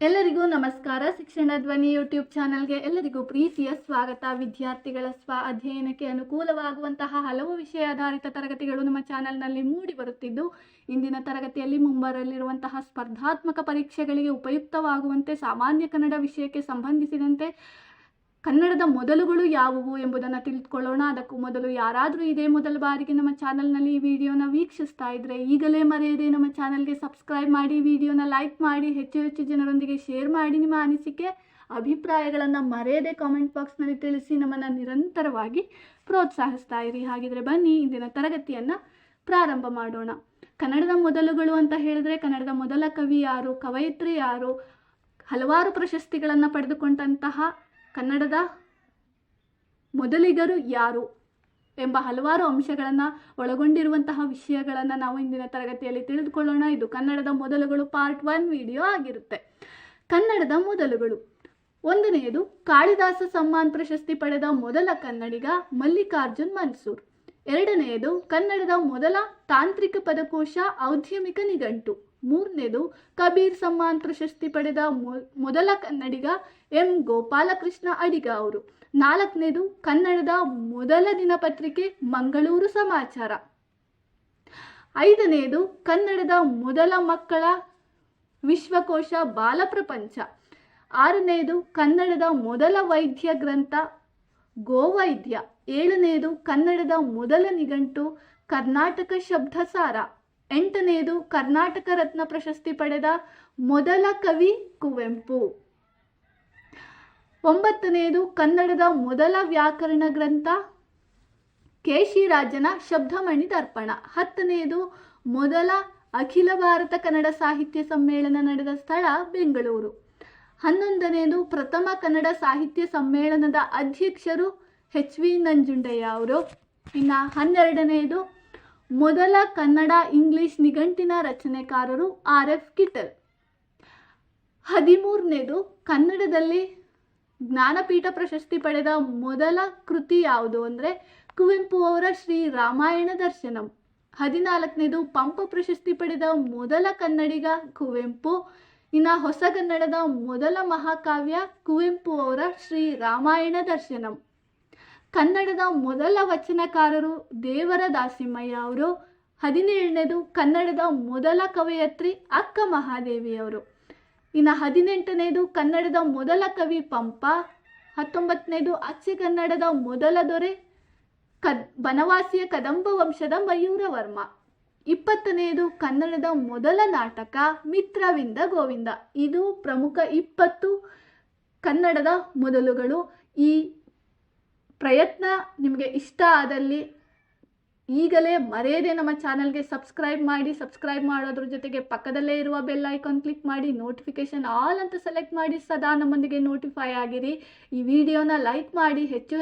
ಎಲ್ಲರಿಗೂ ನಮಸ್ಕಾರ. ಶಿಕ್ಷಣ ಧ್ವನಿ ಯೂಟ್ಯೂಬ್ ಚಾನಲ್ಗೆ ಎಲ್ಲರಿಗೂ ಪ್ರೀತಿಯ ಸ್ವಾಗತ. ವಿದ್ಯಾರ್ಥಿಗಳ ಸ್ವ ಅಧ್ಯಯನಕ್ಕೆ ಅನುಕೂಲವಾಗುವಂತಹ ಹಲವು ವಿಷಯ ಆಧಾರಿತ ತರಗತಿಗಳು ನಮ್ಮ ಚಾನಲ್ನಲ್ಲಿ ಮೂಡಿ ಬರುತ್ತಿದ್ದು, ಇಂದಿನ ತರಗತಿಯಲ್ಲಿ ಮುಂಬರಲಿರುವಂತಹ ಸ್ಪರ್ಧಾತ್ಮಕ ಪರೀಕ್ಷೆಗಳಿಗೆ ಉಪಯುಕ್ತವಾಗುವಂತೆ ಸಾಮಾನ್ಯ ಕನ್ನಡ ವಿಷಯಕ್ಕೆ ಸಂಬಂಧಿಸಿದಂತೆ ಕನ್ನಡದ ಮೊದಲುಗಳು ಯಾವುವು ಎಂಬುದನ್ನು ತಿಳಿದುಕೊಳ್ಳೋಣ. ಅದಕ್ಕೂ ಮೊದಲು ಯಾರಾದರೂ ಇದೇ ಮೊದಲ ಬಾರಿಗೆ ನಮ್ಮ ಚಾನಲ್ನಲ್ಲಿ ಈ ವಿಡಿಯೋನ ವೀಕ್ಷಿಸ್ತಾ ಇದ್ದರೆ ಈಗಲೇ ಮರೆಯದೆ ನಮ್ಮ ಚಾನಲ್ಗೆ ಸಬ್ಸ್ಕ್ರೈಬ್ ಮಾಡಿ, ವಿಡಿಯೋನ ಲೈಕ್ ಮಾಡಿ, ಹೆಚ್ಚು ಹೆಚ್ಚು ಜನರೊಂದಿಗೆ ಶೇರ್ ಮಾಡಿ ನಿಮ್ಮ ಅನಿಸಿಕೆ, ಅಭಿಪ್ರಾಯಗಳನ್ನು ಮರೆಯದೆ ಕಾಮೆಂಟ್ ಬಾಕ್ಸ್ನಲ್ಲಿ ತಿಳಿಸಿ ನಮ್ಮನ್ನು ನಿರಂತರವಾಗಿ ಪ್ರೋತ್ಸಾಹಿಸ್ತಾ ಇರಿ. ಹಾಗಿದ್ರೆ ಬನ್ನಿ, ಇಂದಿನ ತರಗತಿಯನ್ನು ಪ್ರಾರಂಭ ಮಾಡೋಣ. ಕನ್ನಡದ ಮೊದಲುಗಳು ಅಂತ ಹೇಳಿದ್ರೆ ಕನ್ನಡದ ಮೊದಲ ಕವಿ ಯಾರು, ಕವಯಿತ್ರಿ ಯಾರು, ಹಲವಾರು ಪ್ರಶಸ್ತಿಗಳನ್ನು ಪಡೆದುಕೊಂಡಂತಹ ಕನ್ನಡದ ಮೊದಲಿಗರು ಯಾರು ಎಂಬ ಹಲವಾರು ಅಂಶಗಳನ್ನು ಒಳಗೊಂಡಿರುವಂತಹ ವಿಷಯಗಳನ್ನು ನಾವು ಇಂದಿನ ತರಗತಿಯಲ್ಲಿ ತಿಳಿದುಕೊಳ್ಳೋಣ. ಇದು ಕನ್ನಡದ ಮೊದಲುಗಳು ಪಾರ್ಟ್ ಒನ್ ವಿಡಿಯೋ ಆಗಿರುತ್ತೆ. ಕನ್ನಡದ ಮೊದಲುಗಳು. ಒಂದನೆಯದು, ಕಾಳಿದಾಸ ಸಮ್ಮಾನ್ ಪ್ರಶಸ್ತಿ ಪಡೆದ ಮೊದಲ ಕನ್ನಡಿಗ ಮಲ್ಲಿಕಾರ್ಜುನ್ ಮನ್ಸೂರ್. ಎರಡನೆಯದು, ಕನ್ನಡದ ಮೊದಲ ತಾಂತ್ರಿಕ ಪದಕೋಶ ಔದ್ಯಮಿಕ ನಿಘಂಟು. ಮೂರನೇದು ಕಬೀರ್ ಸಮ್ಮಾನ್ ಪ್ರಶಸ್ತಿ ಪಡೆದ ಮೊದಲ ಕನ್ನಡಿಗ ಎಂ ಗೋಪಾಲಕೃಷ್ಣ ಅಡಿಗ ಅವರು. ನಾಲ್ಕನೇದು ಕನ್ನಡದ ಮೊದಲ ದಿನಪತ್ರಿಕೆ ಮಂಗಳೂರು ಸಮಾಚಾರ. ಐದನೆಯದು ಕನ್ನಡದ ಮೊದಲ ಮಕ್ಕಳ ವಿಶ್ವಕೋಶ ಬಾಲಪ್ರಪಂಚ ಆರನೆಯದು ಕನ್ನಡದ ಮೊದಲ ವೈದ್ಯ ಗ್ರಂಥ ಗೋವೈದ್ಯ ಏಳನೆಯದು ಕನ್ನಡದ ಮೊದಲ ನಿಘಂಟು ಕರ್ನಾಟಕ ಶಬ್ದಸಾರ. ಎಂಟನೆಯದು ಕರ್ನಾಟಕ ರತ್ನ ಪ್ರಶಸ್ತಿ ಪಡೆದ ಮೊದಲ ಕವಿ ಕುವೆಂಪು. ಒಂಬತ್ತನೆಯದು ಕನ್ನಡದ ಮೊದಲ ವ್ಯಾಕರಣ ಗ್ರಂಥ ಕೇಶಿರಾಜನ ಶಬ್ದಮಣಿ ದರ್ಪಣ. ಹತ್ತನೆಯದು ಮೊದಲ ಅಖಿಲ ಭಾರತ ಕನ್ನಡ ಸಾಹಿತ್ಯ ಸಮ್ಮೇಳನ ನಡೆದ ಸ್ಥಳ ಬೆಂಗಳೂರು. ಹನ್ನೊಂದನೆಯದು ಪ್ರಥಮ ಕನ್ನಡ ಸಾಹಿತ್ಯ ಸಮ್ಮೇಳನದ ಅಧ್ಯಕ್ಷರು ಎಚ್ ವಿ ನಂಜುಂಡಯ್ಯ ಅವರು. ಇನ್ನು ಹನ್ನೆರಡನೆಯದು ಮೊದಲ ಕನ್ನಡ ಇಂಗ್ಲಿಷ್ ನಿಘಂಟಿನ ರಚನೆಕಾರರು ಆರ್ ಎಫ್ ಕಿಟಲ್ ಹದಿಮೂರನೇದು ಕನ್ನಡದಲ್ಲಿ ಜ್ಞಾನಪೀಠ ಪ್ರಶಸ್ತಿ ಪಡೆದ ಮೊದಲ ಕೃತಿ ಯಾವುದು ಅಂದರೆ ಕುವೆಂಪು ಅವರ ಶ್ರೀ ರಾಮಾಯಣ ದರ್ಶನಂ. ಹದಿನಾಲ್ಕನೇದು ಪಂಪ ಪ್ರಶಸ್ತಿ ಪಡೆದ ಮೊದಲ ಕನ್ನಡಿಗ ಕುವೆಂಪು, ಇನ್ನು ಹೊಸಗನ್ನಡದ ಮೊದಲ ಮಹಾಕಾವ್ಯ ಕುವೆಂಪು ಅವರ ಶ್ರೀ ರಾಮಾಯಣ ದರ್ಶನಂ. ಕನ್ನಡದ ಮೊದಲ ವಚನಕಾರರು ದೇವರ ದಾಸಿಮಯ್ಯ ಅವರು. ಹದಿನೇಳನೇದು ಕನ್ನಡದ ಮೊದಲ ಕವಯತ್ರಿ ಅಕ್ಕ ಮಹಾದೇವಿಯವರು. ಇನ್ನು ಹದಿನೆಂಟನೇದು ಕನ್ನಡದ ಮೊದಲ ಕವಿ ಪಂಪ. ಹತ್ತೊಂಬತ್ತನೇದು ಅಚ್ಚೆ ಕನ್ನಡದ ಮೊದಲ ದೊರೆ ಕದ್ ಬನವಾಸಿಯ ಕದಂಬ ವಂಶದ ಮಯೂರವರ್ಮ ಇಪ್ಪತ್ತನೆಯದು ಕನ್ನಡದ ಮೊದಲ ನಾಟಕ ಮಿತ್ರವಿಂದ ಗೋವಿಂದ. ಇದು ಪ್ರಮುಖ ಇಪ್ಪತ್ತು ಕನ್ನಡದ ಮೊದಲುಗಳು. ಈ ಪ್ರಯತ್ನ ನಿಮಗೆ ಇಷ್ಟ ಆದಲ್ಲಿ ಈಗಲೇ ಮರೆಯದೆ ನಮ್ಮ ಚಾನಲ್ಗೆ ಸಬ್ಸ್ಕ್ರೈಬ್ ಮಾಡಿ, ಸಬ್ಸ್ಕ್ರೈಬ್ ಮಾಡೋದ್ರ ಜೊತೆಗೆ ಪಕ್ಕದಲ್ಲೇ ಇರುವ ಬೆಲ್ ಐಕಾನ್ ಕ್ಲಿಕ್ ಮಾಡಿ ನೋಟಿಫಿಕೇಶನ್ ಆಲ್ ಅಂತ ಸೆಲೆಕ್ಟ್ ಮಾಡಿ, ಸದಾ ನಮ್ಮೊಂದಿಗೆ ನೋಟಿಫೈ ಆಗಿರಿ. ಈ ವಿಡಿಯೋನ ಲೈಕ್ ಮಾಡಿ, ಹೆಚ್ಚು